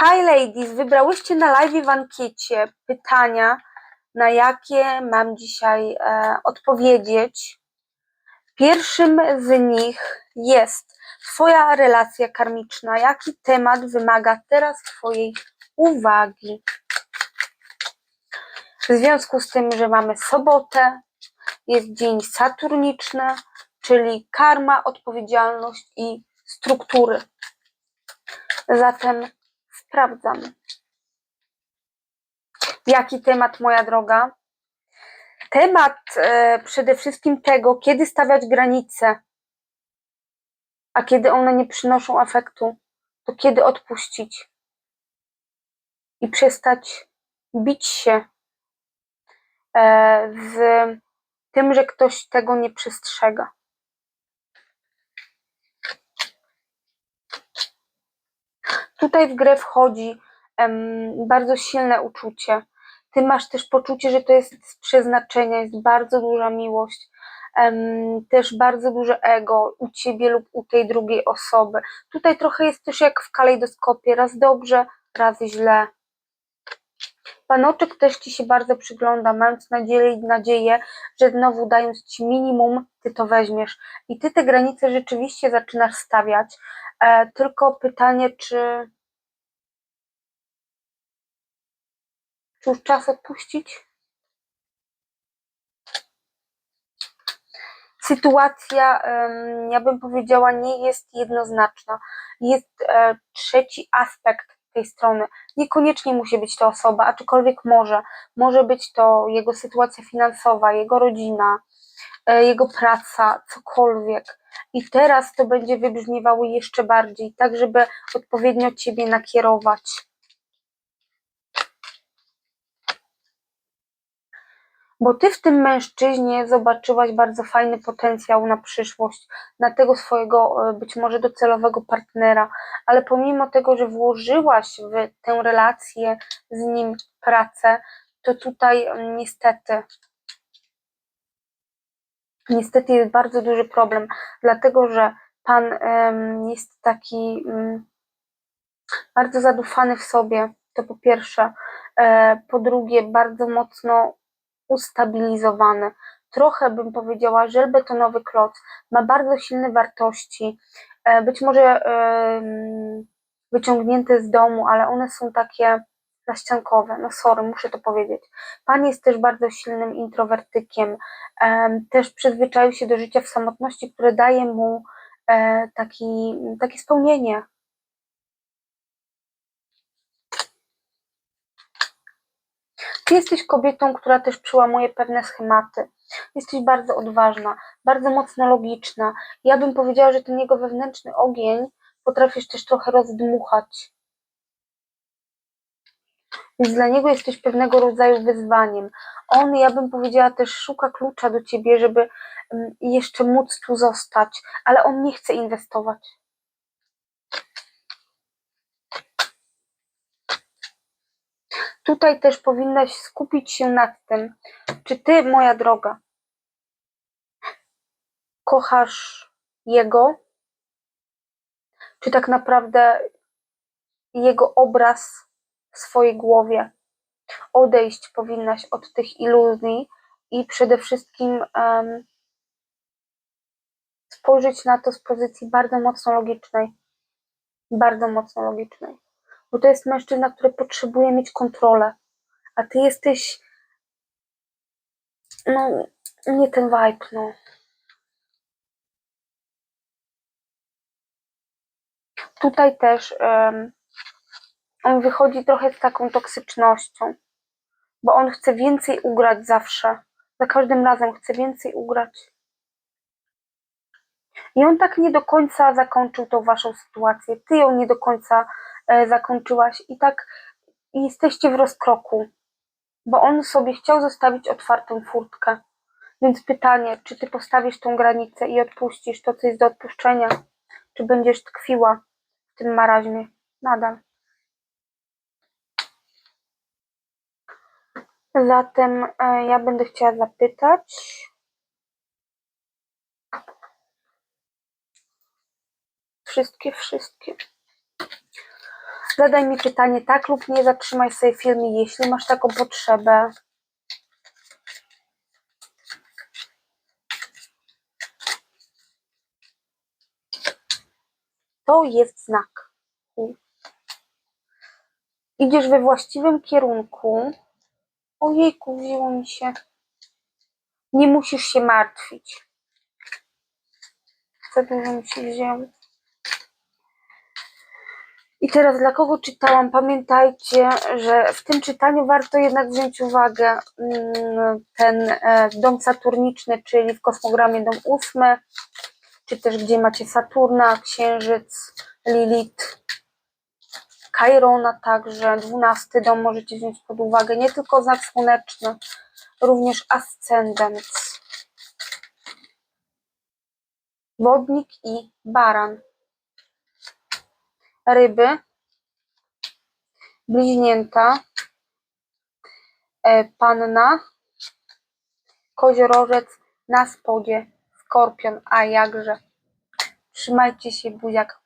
Hi ladies, wybrałyście na live w ankiecie pytania, na jakie mam dzisiaj e, odpowiedzieć. Pierwszym z nich jest Twoja relacja karmiczna. Jaki temat wymaga teraz Twojej uwagi? W związku z tym, że mamy sobotę, jest dzień saturniczny, czyli karma, odpowiedzialność i struktury. Zatem sprawdzam. Jaki temat, moja droga? Temat e, przede wszystkim tego, kiedy stawiać granice, a kiedy one nie przynoszą efektu, to kiedy odpuścić i przestać bić się e, z tym, że ktoś tego nie przestrzega. Tutaj w grę wchodzi bardzo silne uczucie. Ty masz też poczucie, że to jest z przeznaczenia, jest bardzo duża miłość, też bardzo duże ego u ciebie lub u tej drugiej osoby. Tutaj trochę jest też jak w kalejdoskopie, raz dobrze, raz źle. Panoczek też ci się bardzo przygląda, mając nadzieję, nadzieję, że znowu dając ci minimum, ty to weźmiesz. I ty te granice rzeczywiście zaczynasz stawiać. E, tylko pytanie, czy, już czas odpuścić? Sytuacja, ja bym powiedziała, nie jest jednoznaczna. Jest e, trzeci aspekt tej strony. Niekoniecznie musi być to osoba, aczkolwiek może. Może być to jego sytuacja finansowa, jego rodzina, e, jego praca, cokolwiek. I teraz to będzie wybrzmiewało jeszcze bardziej, tak żeby odpowiednio ciebie nakierować. Bo ty w tym mężczyźnie zobaczyłaś bardzo fajny potencjał na przyszłość, na tego swojego e, być może docelowego partnera, ale pomimo tego, że włożyłaś w tę relację z nim pracę, to tutaj mm, niestety niestety jest bardzo duży problem, dlatego że pan jest taki um, bardzo zadufany w sobie, to po pierwsze, e, po drugie bardzo mocno ustabilizowany. Trochę bym powiedziała, żelbetonowy kloc, ma bardzo silne wartości, e, być może wyciągnięte z domu, ale one są takie zaściankowe, no sorry, muszę to powiedzieć. Pan jest też bardzo silnym introwertykiem, też przyzwyczaił się do życia w samotności, które daje mu e, taki, takie spełnienie, Ty jesteś kobietą, która też przełamuje pewne schematy. Jesteś bardzo odważna, bardzo mocno logiczna. Ja bym powiedziała, że ten jego wewnętrzny ogień potrafisz też trochę rozdmuchać. Więc dla niego jesteś pewnego rodzaju wyzwaniem. On, ja bym powiedziała, też szuka klucza do ciebie, żeby mm, jeszcze móc tu zostać, ale on nie chce inwestować. Tutaj też powinnaś skupić się nad tym, czy ty, moja droga, kochasz jego, czy tak naprawdę jego obraz w swojej głowie. Odejść powinnaś od tych iluzji i przede wszystkim um, spojrzeć na to z pozycji bardzo mocno logicznej. Bardzo mocno logicznej bo to jest mężczyzna, który potrzebuje mieć kontrolę, a ty jesteś no, nie ten vibe, no. Tutaj też um, on wychodzi trochę z taką toksycznością, bo on chce więcej ugrać zawsze. Za każdym razem chce więcej ugrać. I on tak nie do końca zakończył tą waszą sytuację. Ty ją nie do końca E, zakończyłaś i tak jesteście w rozkroku, bo on sobie chciał zostawić otwartą furtkę. Więc pytanie, czy ty postawisz tą granicę i odpuścisz to, co jest do odpuszczenia, czy będziesz tkwiła w tym maraźmie nadal. Zatem e, ja będę chciała zapytać. Wszystkie, wszystkie. Zadaj mi pytanie tak lub nie, zatrzymaj sobie film, jeśli masz taką potrzebę. To jest znak. Idziesz we właściwym kierunku. Ojejku, wzięło mi się. Nie musisz się martwić. Za dużo mi się wzięło. I teraz dla kogo czytałam? Pamiętajcie, że w tym czytaniu warto jednak wziąć uwagę mm, ten e, dom saturniczny, czyli w kosmogramie dom ósmy, czy też gdzie macie Saturna, Księżyc, Lilith, Kairona także, dwunasty dom możecie wziąć pod uwagę, nie tylko znak słoneczny, również ascendent, wodnik i baran ryby, bliźnięta, e, panna, koziorożec, na spodzie, skorpion, a jakże. Trzymajcie się, buziak.